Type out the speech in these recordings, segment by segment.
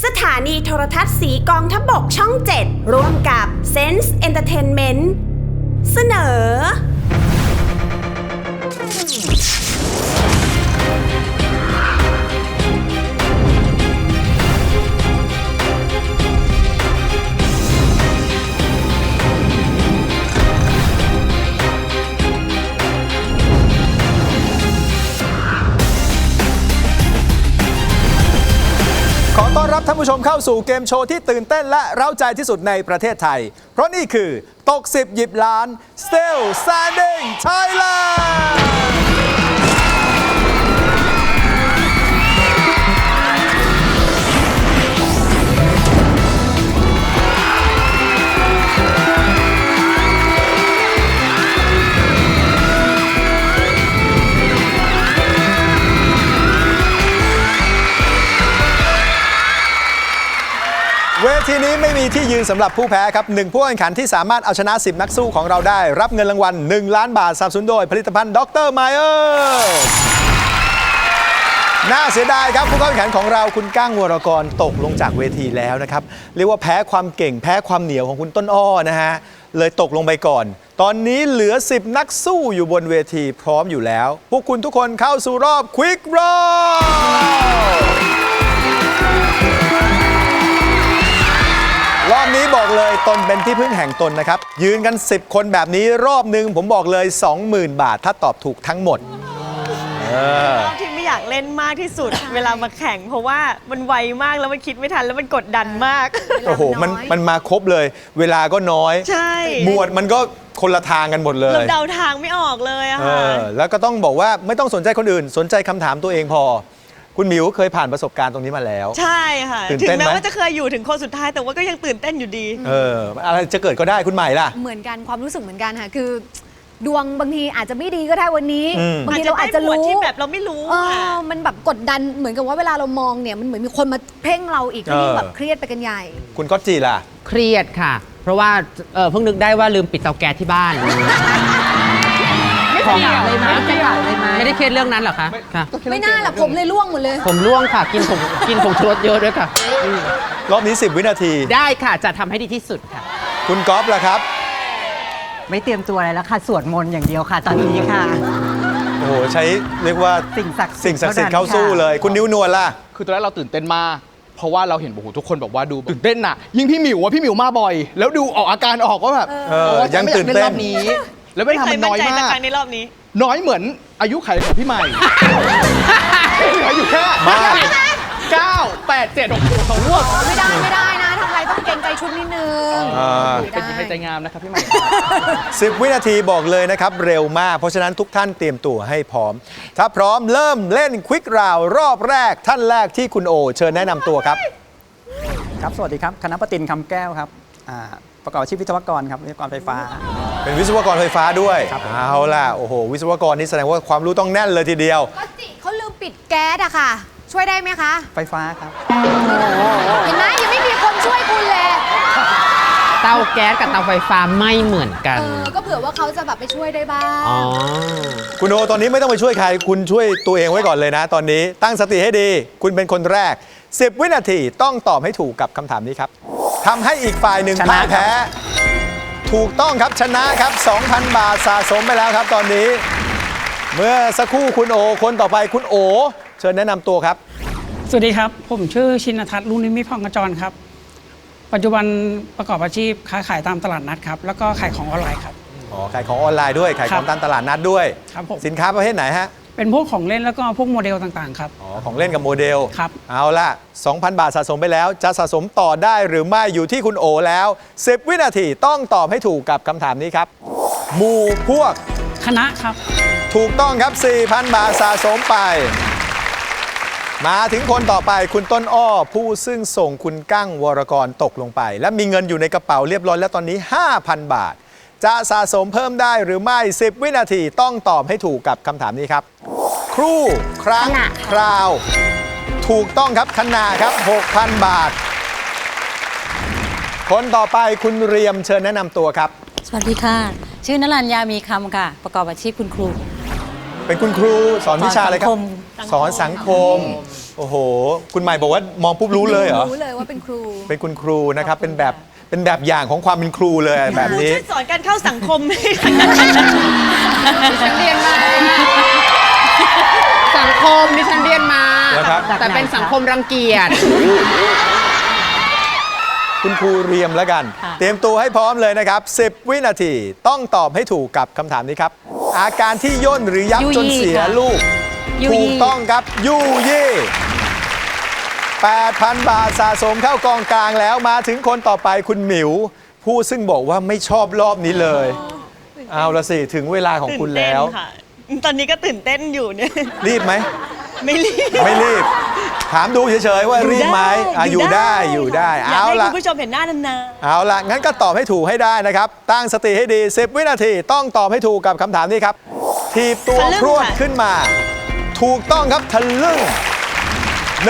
สถานีโทรทัศน์สีกองทพบกช่อง 7 ร่วมกับ Sense Entertainment เสนอ อต้อนรับท่านผู้ชมเข้าสู่เกมโชว์ที่ตื่นเต้นและเร้าใจที่สุดในประเทศไทย เพราะนี่คือตกสิบหยิบล้าน Still Standing Thailand เวทีนี้ไม่มีที่ยืนสำหรับผู้แพ้ครับหนึ่งผู้แข่งขันที่สามารถเอาชนะ 10 นักสู้ของเราได้ รับเงินรางวัล 1 ล้านบาทสนับสนุนโดยผลิตภัณฑ์ดรไมเออร์น่าเสียดายครับผู้เข้าแข่งขันของเราคุณก้างวรกรตกลงจากเวทีแล้วนะครับเรียกว่าแพ้ความเก่งแพ้ความเหนียวของคุณต้นอ้อนะฮะเลยตกลงไปก่อน ตอนนี้เหลือ 10 นักสู้อยู่บนเวทีพร้อมอยู่แล้ว พวกคุณทุกคนเข้าสู่รอบควิกรอบ รอบนี้บอกเลยตนเป็นที่พึ่งแห่งตนนะครับ ยืนกัน 10 คนแบบนี้รอบหนึ่งผมบอกเลย 20,000 บาท ถ้าตอบถูกทั้งหมดเออรอบที่ไม่อยากเล่นมากที่สุด เวลามาแข่ง เพราะว่ามันไวมากแล้วมันคิดไม่ทันแล้วมันกดดันมาก โอ้โห มันมันมาครบเลย เวลาก็น้อย ใช่ หมวดมันก็คนละทางกันหมดเลเราย เดาทางไม่ออกเลยอะเอค่ะ อแล้วก็ต้องบอกว่าไม่ต้องสนใจคนอื่น สนใจคำถามตัวเองพอ คุณหมิวเคยผ่านประสบการณ์ตรงนี้มาแล้ว ใช่ค่ะ ตื่นถึเต้งนไหม แม้ว่าจะเคยอยู่ถึงคนสุดท้าย แต่ว่าก็ยังตื่นเต้นอยู่ดี เอออะไรจะเกิดก็ได้คุณใหม่ล่ะ เหมือนกันความรู้สึกเหมือนกันค่ะ คือ ดวงบางทีอาจจะไม่ดีก็ได้วันนี้ อืม บางทีเราอาจจะได้หมวดรู้ที่แบบเราไม่รู้เอค่ะอมันแบบกดดันเหมือนกับว่าเวลาเรามองเนี่ยมันเหมือนมีคนมาเพ่งเราอีกก็ยิ่งแบบเครียดไปกันใหญ่ คุณก็จีล่ะ เครียดค่ะ เพราะว่าเอ่อเพิ่งนึกได้ว่าลืมปิดเตาแก๊สที่บ้าน ไม่ขยะเลยไหมขยะเลยไหมไม่ได้เครียดเรื่องนั้นเหรอคะค่ะไม่น่าหรอกผมเลยร่วงหมดเลย ผมร่วงค่ะ กินผมกินผงชูรสเยอะด้วยค่ะ รอบนี้ 10 วินาที ได้ค่ะจะทำให้ดีที่สุดค่ะ คุณก๊อฟล่ะครับ ไม่เตรียมตัวอะไรแล้วค่ะ สวดมนต์อย่างเดียวค่ะ ตอนนี้ค่ะ โอ้โห ใช้เรียกว่าสิ่งศักดิ์สิทธิ์สิ่งศักดิ์สิทธิ์เท่าเข้านั้นสู้ค่ะเลย คุณนิ้วนวลล่ะ คือตอนแรกเราตื่นเต้นมากเพราะว่าเราเห็นโอ้โหทุกคนแบบว่าดูตื่นเต้นน่ะ ยิ่งพี่หมิวว่าพี่หมิวมาบ่อย แล้วดูออกอาการออกว่าแบบเออโอ้ยังไม่อากตื่นเต้นล่รอบนี้ แล้วเวไม่ลาเคมัยนมั่น้นอยใจมาแต่กครั้งในรอบนี้ น้อยเหมือนอายุไขของพี่ใหม่ เหลืออยู่แค่มากเก้าแปดเจ็ดหกเขาร่วงไม่ได้ไม่ได้นะทำอะไรต้องเกรงใจชุดนิดนึงอ่าไม่เป็นหญิงได้ใจงามนะครับพี่ใหม่ 10 วินาทีบอกเลยนะครับ เร็วมาก เพราะฉะนั้นทุกท่านเตรียมตัวให้พร้อม ถ้าพร้อมเริ่มเล่นควิกราวรอบแรกท่านแรกที่คุณโอ เชิญแนะนำตัวครับ ครับ สวัสดีครับ คณะปตินคำแก้วครับอ่า ประกอบอาชีพวิศวกรครับวิศวกรไฟฟ้า เป็นวิศวกรไฟฟ้าด้วยเอาล่ะ โอ้โห วิศวกรนี่แสดงว่าความรู้ต้องแน่นเลยทีเดียว ก็จิเขาลืมปิดแก๊สอะค่ะ ช่วยได้ไหมคะ ไฟฟ้าครับ เห็นไหมยังไม่มีคนช่วยคุณเลย เตาแก๊สกับเตาไฟฟ้าไม่เหมือนกัน เออ ก็เผื่อว่าเขาจะแบบไปช่วยได้บ้าง อ๋อ คุณโอตอนนี้ไม่ต้องไปช่วยใคร คุณช่วยตัวเองไว้ก่อนเลยนะ ตอนนี้ตั้งสติให้ดี คุณเป็นคนแรก 10 วินาทีต้องตอบให้ถูกกับคำถามนี้ครับ ทำให้อีกฝ่ายหนึ่งชนะพ่ายแพ้ ถูกต้องครับชนะครับ 2,000 บาทสะสมไปแล้วครับตอนนี้ เมื่อสักครู่คุณโอคนต่อไปคุณโอ เชิญแนะนำตัวครับ สวัสดีครับ ผมชื่อชินทัศน์ลุงนิมิตพองกระจรครับ ปัจจุบันประกอบอาชีพค้าขายตามตลาดนัดครับ แล้วก็ขายของออนไลน์ครับ อ๋อขายของออนไลน์ด้วยขายของครับตามตลาดนัดด้วย ครับผม สินค้าประเภทไหนฮะ เป็นพวกของเล่นแล้วก็พวกโมเดลต่างๆครับ อ๋อของเล่นกับโมเดลครับ เอาล่ะ 2,000 บาทสะสมไปแล้ว จะสะสมต่อได้หรือไม่อยู่ที่คุณโอแล้ว 10 วินาทีต้องตอบให้ถูกกับคำถามนี้ครับหมู่พวกคณะครับ ถูกต้องครับ 4,000 บาทสะสมไป มาถึงคนต่อไปคุณต้นอ้อ ผู้ซึ่งส่งคุณกั้งวรกรตกลงไป และมีเงินอยู่ในกระเป๋าเรียบร้อยแล้วตอนนี้ 5,000 บาท จะสะสมเพิ่มได้หรือไม่ 10 วินาทีต้องตอบให้ถูกกับคำถามนี้ครับ ครู่ ครั้งคราว ถูกต้องครับขนาครับ 6,000 บาท คนต่อไปคุณเรียมเชิญแนะนำตัวครับ สวัสดีค่ะ ชื่อนรัญญามีคำค่ะ ประกอบอาชีพคุณครู เป็นคุณครูสอนวิชาอะไรครับ สอนสังคม สอนสังคม โอ้โห คุณใหม่บอกว่ามองปุ๊บรู้เลยเหรอ รู้เลยว่าเป็นครู เป็นคุณครูนะครับ เป็นแบบ เป็นแบบอย่างของความเป็นครูเลยแบบนี้ ช่วยสอนการเข้าสังคมดิฉันเรียนมาสังคมดิฉันเรียนมาแล้วครับ แต่เป็นสังคมรังเกียจ คุณครูเรียมแล้วกันค่ะเตรียมตัวให้พร้อมเลยนะครับ 10 วินาทีต้องตอบให้ถูกกับคำถามนี้ครับ อาการที่ย่นหรือยับจนเสียลูกยูถูยี่กต้องครับยูยี่ 8,000 บาทสะสมเข้ากองกลางแล้วมาถึงคนต่อไปคุณหมิว ผู้ซึ่งบอกว่าไม่ชอบรอบนี้เลย เอาละสิ ถึงเวลาของตื่นคุณเต้นแล้วค่ะ ตอนนี้ก็ตื่นเต้นอยู่เนี่ย รีบไหม ไม่รีบไม่รีบ ถามดูเฉยๆว่ารีบไหมอะอยู่ได้อยู่ได้อยากเอาให้ละคุณผู้ชมเห็นหน้านานเอาละงั้นก็ตอบให้ถูกให้ได้นะครับ ตั้งสติให้ดี 10 วินาทีต้องตอบให้ถูกกับคำถามนี้ครับ ทีบตัวพรวดขึ้นมา ถูกต้องครับทะลึ่ง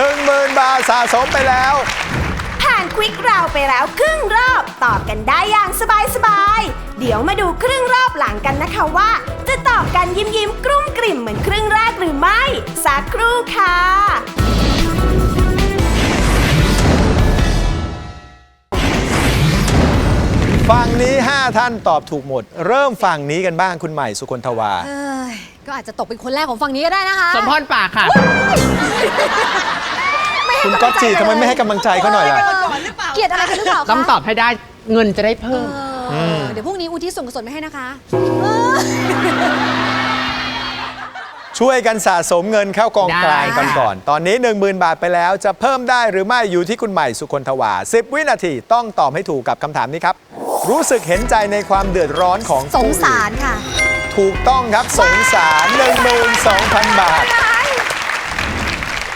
10,000 บาทสะสมไปแล้ว ผ่านควิกเราไปแล้วครึ่งรอบตอบกันได้อย่างสบายสบายเดี๋ยวมาดูครึ่งรอบหลังกันนะคะว่า จะตอบกันยิ้มยิ้มกรุ้มกริ่มเหมือนครึ่งแรกหรือไม่ สักครู่ค่ะ ฝั่งนี้ 5 ท่านตอบถูกหมด เริ่มฝั่งนี้กันบ้างคุณใหม่สุคนทวา เอ้ยก็อาจจะตกเป็นคนแรกของฝั่งนี้ก็ได้นะคะสมพรปากค่ะคุณก๊อตจีทำไมไม่ให้กำลังใจเขาหน่อยล่ะ เกลียดอะไรกันหรือเปล่าคะต้องตอบให้ได้เงินจะได้เพิ่ม เออเดี๋ยวพรุ่งนี้อุทิศส่วนกุศลไปให้นะคะช่วยกันสะสมเงินเข้ากองกลางได้กันก่อน ตอนนี้ 10,000 บาทไปแล้ว จะเพิ่มได้หรือไม่อยู่ที่คุณใหม่สุคนทวา 10 วินาทีต้องตอบให้ถูกกับคำถามนี้ครับ รู้สึกเห็นใจในความเดือดร้อนของสงผู้อื่นสารค่ะ ถูกต้องครับสงสาร12,000 บาท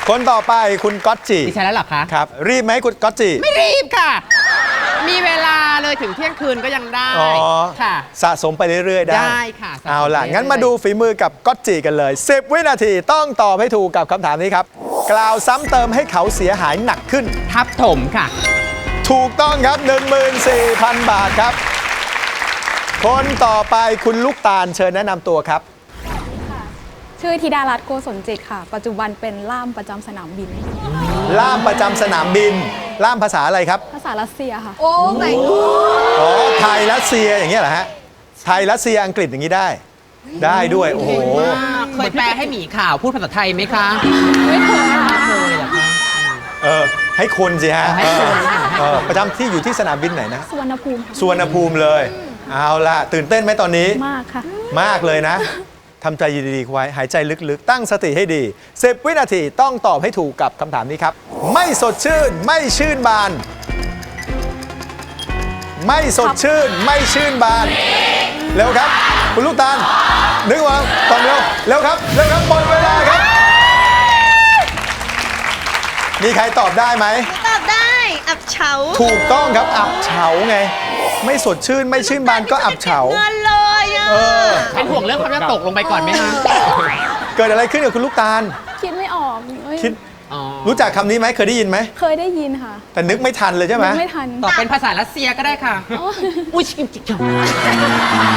คนต่อไปคุณก๊อตจีดิฉันแล้วเหรอคะครับ รีบไหมคุณก๊อตจีไม่รีบค่ะ มีเวลาเลยถึงเที่ยงคืนก็ยังได้อ๋อค่ะ สะสมไปเรื่อย ๆ ได้ได้ค่ะสะสมเอาล่ะ ไปเรื่อยๆ งั้นมาดูฝีมือกับก๊อตจีกันเลย 10 วินาทีต้องตอบให้ถูกกับคำถามนี้ครับ กล่าวซ้ำเติมให้เขาเสียหายหนักขึ้น ทับถมค่ะ ถูกต้องครับ 14,000 บาทครับ คนต่อไปคุณลูกตาลเชิญแนะนำตัวครับ ชื่อธิดารัตน์โกศลจิตค่ะ ปัจจุบันเป็นล่ามประจำสนามบิน ล่ามประจำสนามบิน ล่ามภาษาอะไรครับ ภาษารัสเซียค่ะ โอ้ไม่อ๋อไทยรัสเซียอย่างเงี้ยเหรอฮะ ไทยรัสเซียอังกฤษอย่างนี้ได้ ได้ด้วยโอ้โห เคยแปลให้หมีข่าวพูดภาษาไทยไหมคะ ไม่เคยค่ะเคยเหรอคะเออให้คนสิฮะให้คนเออ เออประจำที่อยู่ที่สนามบินไหนนะสุวรรณภูมิค่ะสุวรรณภูมิเลย เอาล่ะ ตื่นเต้นไหมตอนนี้ มากค่ะ มากเลยนะ ทำใจดีๆไว้ หายใจลึกๆ ตั้งสติให้ดี 10 วินาทีต้องตอบให้ถูกกับคำถามนี้ครับ ไม่สดชื่น ไม่ชื่นบาน ไม่สดชื่น ไม่ชื่นบาน เร็วครับ คุณลูกตาล นึกว่าตอนเร็ว เร็วครับ เร็วครับหมดเวลาครับ มีใครตอบได้ไหมๆตอบได้อับ เฉาถูกต้องครับอับเฉาไง ไม่สดชื่นไม่ชื่นบานก็อับเฉา เงินเลยอะเออ เป็นห่วงเรื่องความจะตกลงไปก่อนไหมคะเกิดอะไรขึ้นกับคุณลูกตาล คิดไม่ออกเอ้ยคิดอ๋อรู้จักคำนี้ไหมเคยได้ยินไหม เคยได้ยินค่ะแต่นึกไม่ทันเลยใช่ไหมนึกไม่ทัน ตอบเป็นภาษารัสเซียก็ได้ค่ะ อุ้ยชิมจิกจ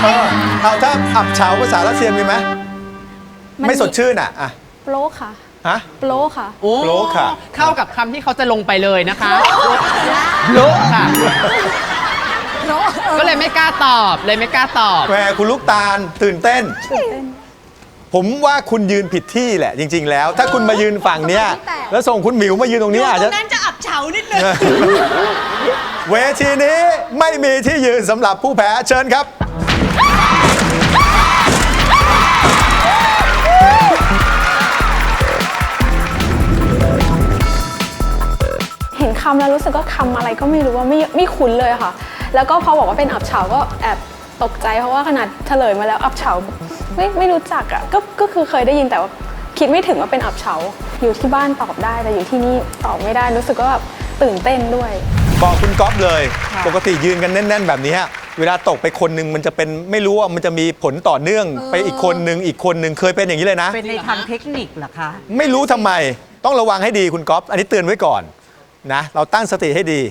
เออเอาถ้าอับเฉาภาษารัสเซียมีไหมมันไม่สดชื่นอะอะ โปรค่ะ ฮะโปรค่ะ โอ้โลค่ะ เข้ากับคำที่เขาจะลงไปเลยนะคะโลค่ะ ก็เลยไม่กล้าตอบเลยไม่กล้าตอบ แหมคุณลูกตาลตื่นเต้นตื่นเต้น ผมว่าคุณยืนผิดที่แหละ จริง ๆ แล้ว ถ้าคุณมายืนฝั่งเนี้ย แล้วส่งคุณหมิวมายืนตรงนี้อาจตรจะงนั้นจะอับเฉานิดนึง เวทีนี้ไม่มีที่ยืนสำหรับผู้แพ้เชิญครับ เห็นคำแล้วรู้สึกว่าคำอะไรก็ไม่รู้ว่าไม่ไม่คุ้นเลยค่ะ แล้วก็พอบอกว่าเป็นอับเฉาก็แอบตกใจเพราะว่าขนาดเฉลยมาแล้วอับเฉาไม่ไม่รู้จักอะก็ก็คือเคยได้ยินแต่ว่าคิดไม่ถึงว่าเป็นอับเฉาอยู่ที่บ้านตอบได้แต่อยู่ที่นี่ตอบไม่ได้รู้สึกว่าแบบตื่นเต้นด้วย บอกคุณก๊อฟเลย ปกติยืนกันแน่น ๆ แบบนี้เวลาตกไปคนหนึ่งมันจะเป็นไม่รู้ว่ามันจะมีผลต่อเนื่อง ไปอีกคนหนึ่งอีกคนหนึ่งเคยเป็นอย่างนี้เลยนะ เป็นในทางเทคนิคเหรอคะ ไม่รู้ทำไมต้องระวังให้ดีคุณก๊อฟอันนี้เตือนไว้ก่อน นะเราตั้งสติให้ดี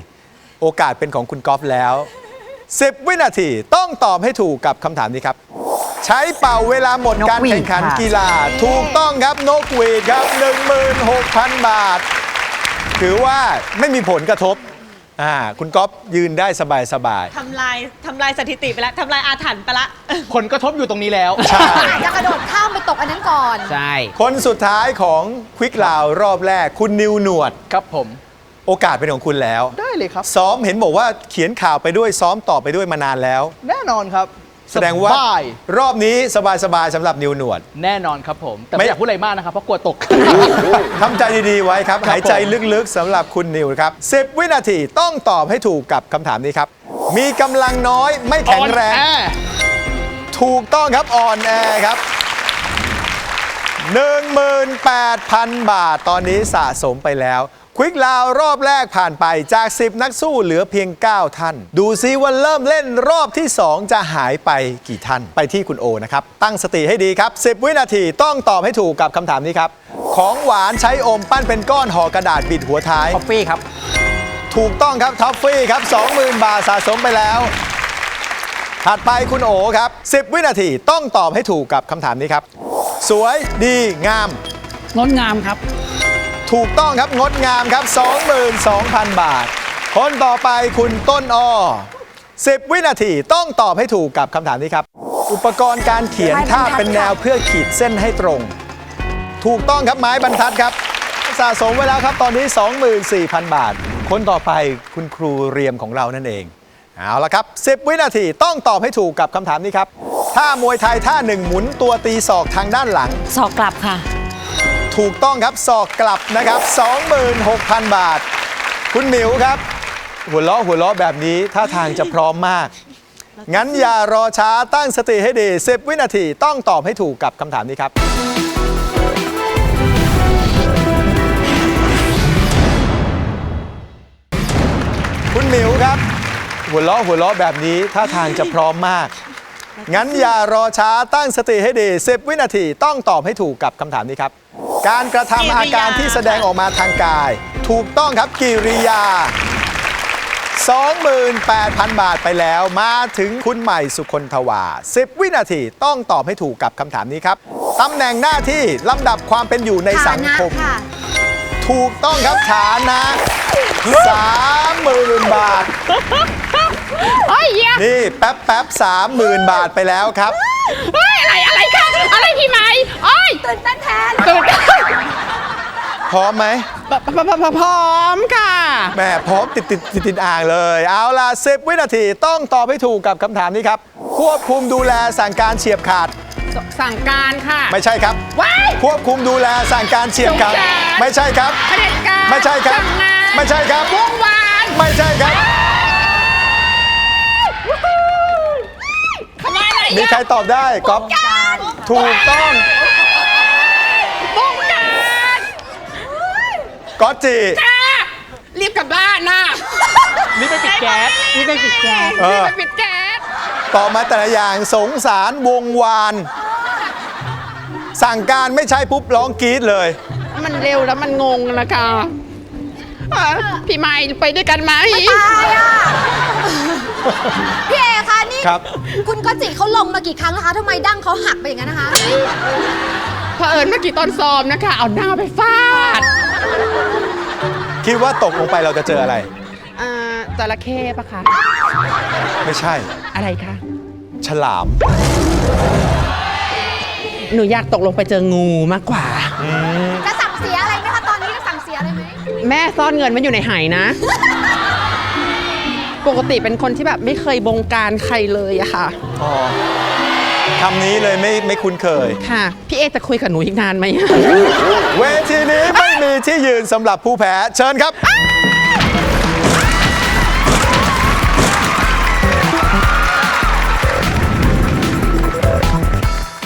โอกาสเป็นของคุณก๊อฟแล้ว 10 วินาทีต้องตอบให้ถูกกับคำถามนี้ครับ ใช้เป่าเวลาหมดนกการหวีดแข่งขันค่ะกีฬา ถูกต้องครับนกหวีดครับ 16,000 บาท ถือว่าไม่มีผลกระทบอ่าคุณก๊อฟยืนได้สบายสบายทำลายทำลายสถิติไปแล้วทำลายอาถรรพ์ไปละ ผลกระทบอยู่ตรงนี้แล้วๆใช่อาจจะกระโดดข้ามไปตกอันนั้นก่อน ใช่ คนสุดท้ายของควิกลาวรอบแรกคุณนิวหนวด ครับผม โอกาสเป็นของคุณแล้ว ได้เลยครับ ซ้อมเห็นบอกว่าเขียนข่าวไปด้วยซ้อมต่อไปด้วยมานานแล้ว แน่นอนครับแสดงว่าสบายรอบนี้สบายๆสำหรับนิวหนวด แน่นอนครับผม แต่ไม่ ไม่อยากพูดอะไรมากนะครับ เพราะกลัวตก ทำใจดีๆไว้ครับครับหายใจผมลึกๆสำหรับคุณนิวครับ 10 วินาทีต้องตอบให้ถูกกับคำถามนี้ครับ มีกำลังน้อยไม่แข็งแรง อ่อนอถูกต้องครับอ่อนแอครับ 18,000 บาทตอนนี้สะสมไปแล้ว ควิกลาวรอบแรกผ่านไปจาก 10 นักสู้เหลือเพียง 9 ท่าน ดูซิว่าเริ่มเล่นรอบที่ 2 จะหายไปกี่ท่าน ไปที่คุณโอนะครับ ตั้งสติให้ดีครับ 10 วินาทีต้องตอบให้ถูกกับคำถามนี้ครับ ของหวานใช้อมปั้นเป็นก้อนห่อกระดาษบิดหัวท้ายคอฟฟี่ครับถูกต้องครับท็อฟฟี่ครับ 20,000 บาทสะสมไปแล้ว ถัดไปคุณโอครับ 10 วินาทีต้องตอบให้ถูกกับคำถามนี้ครับ สวยดีงาม งดงามครับ ถูกต้องครับงดงามครับ 22,000 บาท คนต่อไปคุณต้นอ้อ10 วินาทีต้องตอบให้ถูกกับคำถามนี้ครับ อุปกรณ์การเขียนท่าเป็นแนวเพื่อขีดเส้นให้ตรง ถูกต้องครับไม้บรรทัดครับ สะสมไว้แล้วครับตอนนี้ 24,000 บาท คนต่อไปคุณครูเรียมของเรานั่นเอง เอาละครับ 10 วินาทีต้องตอบให้ถูกกับคำถามนี้ครับท่ามวยไทยท่าหนึ่งหมุนตัวตีศอกทางด้านหลังสอกกลับค่ะ ถูกต้องครับศอกกลับนะครับ 26,000 บาท คุณหมิวครับ หัวเราะหัวเราะแบบนี้ท่าทางจะพร้อมมาก งั้นอย่ารอช้าตั้งสติให้ดี10วินาทีต้องตอบให้ถูกกับคำถามนี้ครับ คุณหมิวครับ หัวเราะหัวเราะแบบนี้ท่าทางจะพร้อมมาก งั้นอย่ารอช้าตั้งสติให้ดี10วินาทีต้องตอบให้ถูกกับคำถามนี้ครับ การกระทำอาการที่แสดงออกมาทางกาย ถูกต้องครับกิริยา 28,000 บาทไปแล้วมาถึงคุณใหม่สุคนทวา 10 วินาทีต้องตอบให้ถูกกับคำถามนี้ครับตำแหน่งหน้าที่ลำดับความเป็นอยู่ในสังคมฐานะค่ะถูกต้องครับฐานะ30,000 บาท นี่แป๊บแป๊บสามหมื่นบาทไปแล้วครับอะไรอะไรคะอะไรพี่ไม้อ้อยตื่นเต้นแทนตื่นพร้อมไหมพร้อมค่ะแหม่พร้อมติดติดติดติดอ่างเลย เอาล่ะ10วินาทีต้องตอบให้ถูกกับคำถามนี้ครับ ควบคุมดูแลสั่งการเฉียบขาด สั่งการค่ะ ไม่ใช่ครับ ว้ายควบคุมดูแลสั่งการเฉียบขาดสงสารไม่ใช่ครับเผด็จการไม่ใช่ครับสั่งงานไม่ใช่ครับวงวาน ไม่ใช่ครับ มอะไรมีใครตอบได้ก๊อฟถูกต้องวงการก๊อตจีจ้ารีบกลับบ้านนะนี่ไปปิดแก๊สนี่เป็นปิดแก๊สเอรีบอไปปิดแก๊สตอบมาแต่ละอย่างสงสารวงวาน สั่งการไม่ใช่ปุ๊บร้องกรี๊ดเลย มันเร็วแล้วมันงงนะคะเอ่อพี่ไม้ไปด้วยกันไหมตายอะพี่เอ คะนี่ครับ คุณก็จิเขาลงมากี่ครั้งแล้วคะทำไมดั้งเขาหักไปอย่างนั้นนะคะ เผอิญเมื่อกี้ตอนซ้อมนะคะ เอาหน้าไปฟาดคิดว่าตกลงไปเราจะเจออะไร อ่าจระเข้ปะคะ ไม่ใช่ อะไรคะ ฉลาม หนูอยากตกลงไปเจองูมากกว่า จะสั่งเสียอะไรไหมคะตอนนี้จะสั่งเสียอะไรไหม แม่ซ่อนเงินไว้อยู่ในไหายนะ ปกติเป็นคนที่แบบไม่เคยบงการใครเลยอะค่ะ อ๋อคำนี้เลยไม่ไม่คุ้นเคย ค่ะ พี่เอจะคุยกับหนูอีกนานไหม เวทีนี้ไม่มีที่ยืนสำหรับผู้แพ้ เชิญครับ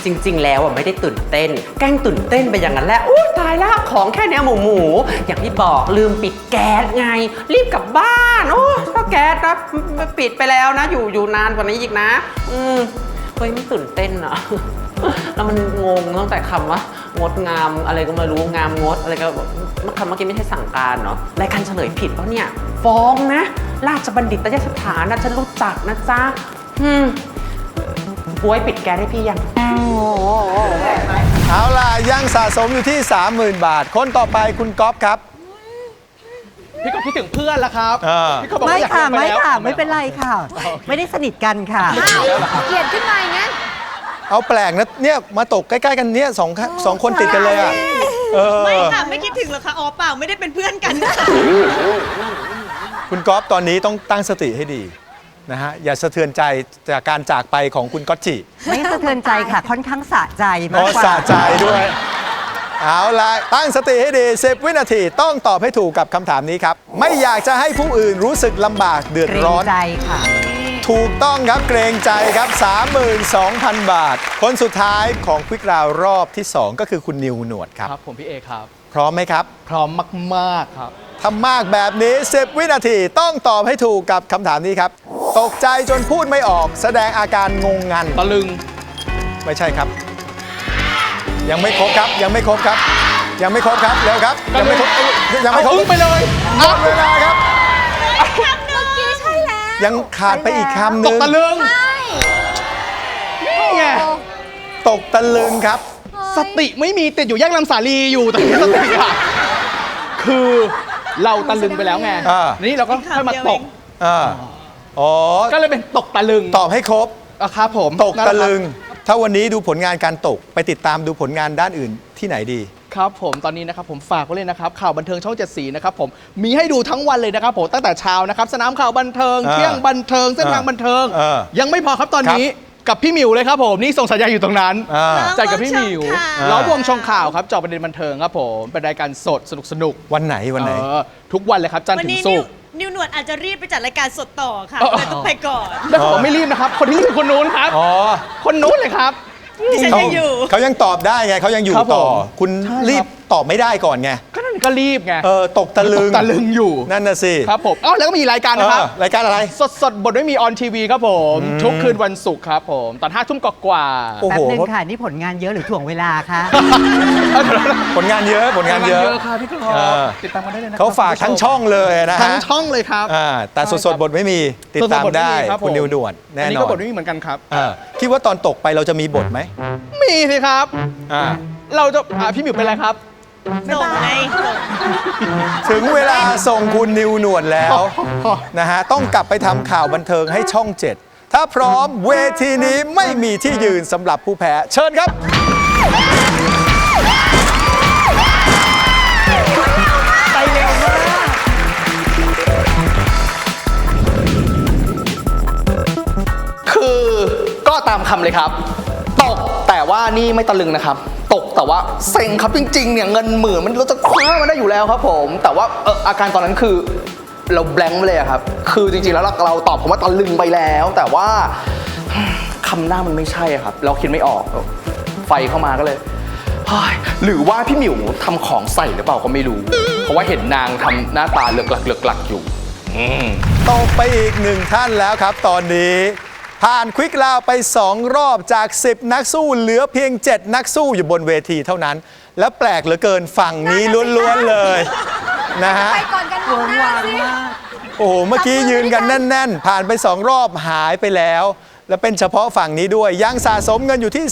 จริง ๆ แล้วอะไม่ได้ตื่นเต้น แกล้งตื่นเต้นไปอย่างนั้นแหละอู้ตายแล้วของแค่เนี้ยหมูหมูๆอย่างที่บอกลืมปิดแก๊สไง รีบกลับบ้านโอ้ถ้าแก๊สนะปิดไปแล้วนะ อยู่อยู่นานกว่านี้อีกนะ อืมเฮ้ยไม่ตื่นเต้นอะแล้วมันงงตั้งแต่คำว่างดงามอะไรก็ไม่รู้งามงดอะไรก็คำเมื่อกี้ไม่ใช่สั่งการเนาะรายการเฉลยผิดเพราะเนี่ย ฟ้องนะ ราชบัณฑิตยสถานนะฉันรู้จักนะจ๊ะอืม บวยปิดแก๊สให้พี่ยัง เอาล่ะ ยังสะสมอยู่ที่ 30,000 บาท คนต่อไปคุณก๊อฟครับ พี่ก็คิดถึงเพื่อนละครับอ่า พี่ก็บอกไม่ว่าอยากค่ะลงปไม่แล้วค่ะ ไม่เป็นไรค่ะ ไม่ได้สนิทกันค่ะ เกลียดขึ้นมาอย่างนั้นเอาแปลกนะเนี่ยมาตกใกล้ ๆ กันเนี่ยสองข้างสองคนติดกันเลยอะเออไม่ค่ะไม่คิดถึงหรอกค่ะอ๋อเปล่าไม่ได้เป็นเพื่อนกันค่ะคุณก๊อฟตอนนี้ต้องตั้งสติให้ดี นะฮะอย่าสะเทือนใจจากการจากไปของคุณก๊อตจิไม่สะเทือนใจค่ะ ค่อนข้างสะใจมาอ๋กอกว่าสะใจด้วย เอาละตั้งสติให้ดี10วินาทีต้องตอบให้ถูกกับคำถามนี้ครับ ไม่อยากจะให้ผู้อื่นรู้สึกลำบากเดือดเกรงร้อน ใจค่ะ ถูกต้องครับเกรงใจครับ 32,000 บาท คนสุดท้ายของควิกราวรอบที่ 2 ก็คือคุณนิวหนวดครับ ครับผมพี่เอครับ พร้อมไหมครับ พร้อมมาก ๆ ครับ ทำมากแบบนี้ 10 วินาทีต้องตอบให้ถูกกับคำถามนี้ครับ ตกใจจนพูดไม่ออก แสดงอาการงงงัน ตะลึง ไม่ใช่ครับ ยังไม่ครบครับ ยังไม่ครบครับ ยังไม่ครบครับเร็วครับ ยังไม่ครบยังไม่ครบเอาอึ้งไปเลย หมดเวลาครับ เมื่อกี้ใช่แล้ว ยังขาดไปอีกคำหตนึ่กงตะลึงนี่ไง ตกตะลึงครับ สติไม่มีติดอยู่แยกลำสาลีอยู่แต่ไม่สติอะคือ เราตะลึงไปแล้วไงอ่า นี่เราก็ค่อยมาตก อ่าอ๋อ ก็เลยเป็นตกตะลึงตอบให้ครบ อะครับผมตกตะลึง ถ้าวันนี้ดูผลงานการตกไปติดตามดูผลงานด้านอื่นที่ไหนดี ครับผมตอนนี้นะครับผมฝากไว้เลยนะครับ ข่าวบันเทิงช่องเจ็ดสีนะครับผมมีให้ดูทั้งวันเลยนะครับผมตั้งแต่เช้านะครับ สนามข่าวบันเทิงอ่าเที่ยงบันเทิงเส้นทางบันเทิงเออยังไม่พอครับตอนนี้ กับพี่หมิวเลยครับผมนี่ส่งสัญญาณอยู่ตรงนั้น อ่า จัดกับพี่หมิวล้ล้ออมววงงชงข่าวครับเจอประเด็นบันเทิงครับผมเป็นรายการสดสนุกสนุกวันไหนวันไหน เออทุกวันเลยครับจันทร์วันถึนี้งศุนิวกร์ นิวหนวดอาจจะรีบไปจัดรายการสดต่อค่ะเออ เลยต้องไปก่อนแล้วผมไม่รีบนะครับ คนที่รีบเป็นคนนู้นครับ อ๋อคนนู้นเลยครับ ดิฉันเขายังอยู่ เขายังตอบได้ไงเขายังอยู่ครับผมต่อ คุณใช่ครับ รีบตอบไม่ได้ก่อนไง ก็นั่น ก็รีบไงเออตกตะลึงตะลึงอยู่นั่นน่ะสิครับผมเอ้าแล้วก็มีรายการเอนะครับอรายการอะไร สดสดๆบทไม่มีออนทีวีครับผม ทุกคืนวันศุกร์ครับผม ตอนห้าทุ่มกว่าๆโอ้แป๊โหบนึงค่ะ นี่ผลงานเยอะหรือถ่วงเวลาคะผลงานเยอะผลงานเยอะครับพี่กเออติดตามกันได้เลยนะเขาฝากทั้งช่องเลยนะทั้งฮะช่องเลยครับอ่าแต่สดๆบทไม่มีติดตามสๆบทได้ครับผมคุณนิวหนวดแน่อันนี้นอก็นบทไม่มีเหมือนกันครับอ่าคิดว่าตอนตกไปเราจะมีบทไหมมีสิครับอ่าเราจะอ่าพี่หมิวเป็นอะไรครับ ส่งไงส่งถึงเวลาส่งคุณนิวหนวดแล้วนะฮะต้องกลับไปทำข่าวบันเทิงให้ช่อง 7 ถ้าพร้อมเวทีนี้ไม่มีที่ยืนสำหรับผู้แพ้ เชิญครับ ไปเร็วมากคือก็ตามคำเลยครับ ตกแต่ว่านี่ไม่ตะลึงนะครับ ตกแต่ว่าเซ็งครับจริงๆเนี่ยเงินหมื่นมันเราจะคว้ามันได้อยู่แล้วครับผม แต่ว่าเอออาการตอนนั้นคือเราแบงค์ไปเลยครับ คือจริงๆแล้วเราตอบผมว่าตะลึงไปแล้ว แต่ว่าคำหน้ามันไม่ใช่ครับ เราคิดไม่ออก ไฟเข้ามาก็เลยหรือว่าพี่หมิวทำของใส่หรือเปล่าก็ไม่รู้ เพราะว่าเห็นนางทำหน้าตาเลือกหลักเลือกหลักอยู่อืมตกไปอีกหนึ่งท่านแล้วครับ ตอนนี้ ผ่านควิกลาวไป 2 รอบจาก 10 นักสู้เหลือเพียง 7 นักสู้อยู่บนเวทีเท่านั้น และแปลกเหลือเกินฝั่งนี้ล้วนๆเลยนะฮะ ไปก่อนกันมองหน้าสิ โอ้โห เมื่อกี้ยืนกันแน่น ๆ ผ่านไป 2 รอบหายไปแล้ว และเป็นเฉพาะฝั่งนี้ด้วย ยังสะสมเงินอยู่ที่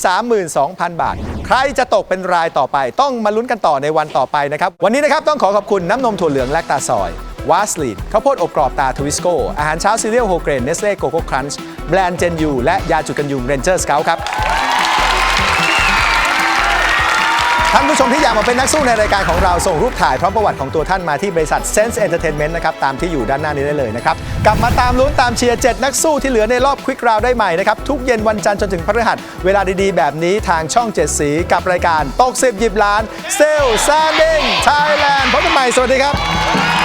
32,000 บาท ใครจะตกเป็นรายต่อไป ต้องมาลุ้นกันต่อในวันต่อไปนะครับ วันนี้นะครับต้องขอขอบคุณน้ำนมถั่วเหลืองแลคตาซอย วาสลีนข้าวโพดอบกรอบตาทวิสโก อาหารเช้าซีเรียลโฮเกรนเนสเล่โกโก้ครันช์แบรนด์เจนยูและยาจุดกันยุงเรนเจอร์สเกลครับท่านผู้ชมที่อยากมาเป็นนักสู้ในรายการของเราส่งรูปถ่ายพร้อมประวัติของตัวท่านมาที่บริษัท Sense Entertainment นะครับ ตามที่อยู่ด้านหน้านี้ได้เลยนะครับ กลับมาตามลุ้นตามเชียร์ 7 นักสู้ที่เหลือในรอบควิกราวได้ใหม่นะครับ ทุกเย็นวันจันทร์จนถึงพฤหัส เวลาดีๆ แบบนี้ทางช่อง 7 สีกับรายการตกสิบหยิบล้านเซลซาเด้งไทยแลนด์พบกันใหม่สวัสดีครับ